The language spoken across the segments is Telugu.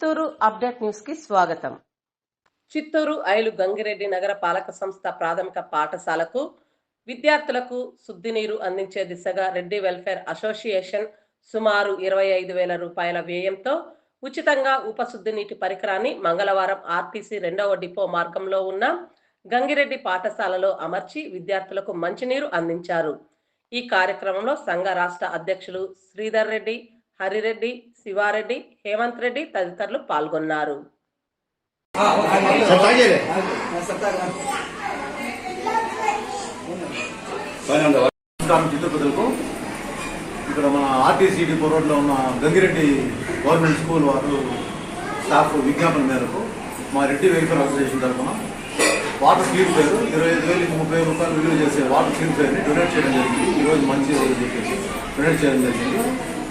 చిత్తూరు అప్డేట్ న్యూస్కి స్వాగతం. చిత్తూరు ఐలు గంగిరెడ్డి నగర పాలక సంస్థ ప్రాథమిక పాఠశాలకు విద్యార్థులకు శుద్ధి నీరు అందించే దిశగా రెడ్డి వెల్ఫేర్ అసోసియేషన్ సుమారు ఇరవై ఐదు వేల రూపాయల వ్యయంతో ఉచితంగా ఉపశుద్ధి నీటి పరికరాన్ని మంగళవారం ఆర్టీసీ రెండవ డిపో మార్గంలో ఉన్న గంగిరెడ్డి పాఠశాలలో అమర్చి విద్యార్థులకు మంచినీరు అందించారు. ఈ కార్యక్రమంలో సంఘ రాష్ట్ర అధ్యక్షులు శ్రీధర్ రెడ్డి హరిరెడ్డి శివారెడ్డి హేమంత్ రెడ్డి తదితరులు పాల్గొన్నారు. నమస్కారం ఇక్కడ మన ఆర్టీసీ డిపో రోడ్లో ఉన్న గంగిరెడ్డి గవర్నమెంట్ స్కూల్ వారు స్టాఫ్ విజ్ఞాపన మేరకు మా రెడ్డి వెల్ఫేర్ అసోసియేషన్ తరఫున వాటర్ ప్యూరిఫైర్ ఇరవై ఐదు వేలు ముప్పై రూపాయలు విలువ చేసే వాటర్ ప్యూరిఫైర్ని డొనేట్ చేయడం జరిగింది. ఈరోజు మంచి రోజు చెప్పేసి డొనేట్ చేయడం జరిగింది.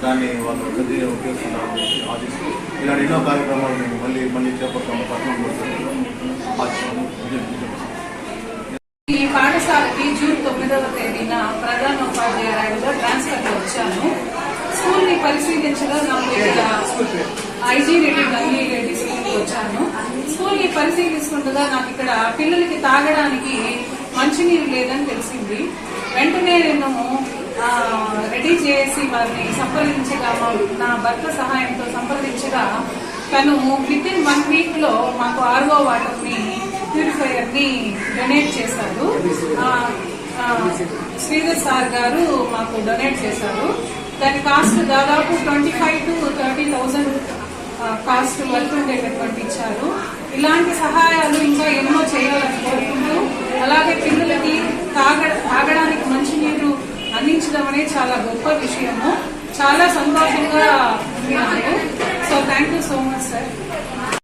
దాన్ని వాళ్ళు పెద్ద ఉపయోగిస్తున్నారు ఆశిస్తూ ఇలాంటి ఎన్నో కార్యక్రమాలు మేము మళ్ళీ మళ్ళీ చేపడతాము. పట్టణంలో ఈ పాఠశాలకి జూన్ తొమ్మిదవ తేదీన ప్రధాన ఉపాధ్యాయురాలుగా ట్రాన్స్ఫర్ వచ్చాను స్కూల్ని పరిశీలించగా నాకు ఐజీ రెడ్డి గంగీ రెడ్డి స్కూల్ వచ్చాను స్కూల్ని పరిశీలిస్తుండగా నాకు ఇక్కడ పిల్లలకి తాగడానికి మంచినీరు లేదని తెలిసింది. వెంటనే నేను రెడీ చేసి వారిని సంప్రదించగా నా భర్త సహాయంతో సంప్రదించగా తను విత్ ఇన్ వన్ వీక్లో మాకు ఆర్ఓ వాటర్ని ప్యూరిఫైయర్ని డొనేట్ చేశారు శ్రీధర్ సార్ గారు మాకు డొనేట్ చేశారు. దాని కాస్ట్ దాదాపు twenty five to thirty thousand cost వరకు ఉండేటటువంటి ఇచ్చారు. ఇలాంటి సహాయాలు ఇంకా ఎన్నో చేయాలని కోరుకుంటూ అలాగే పిల్లలకి తాగ తాగడానికి మంచినీరు అందించడం అనేది చాలా గొప్ప విషయము. చాలా సంతోషంగా ఉంది so thank you so much sir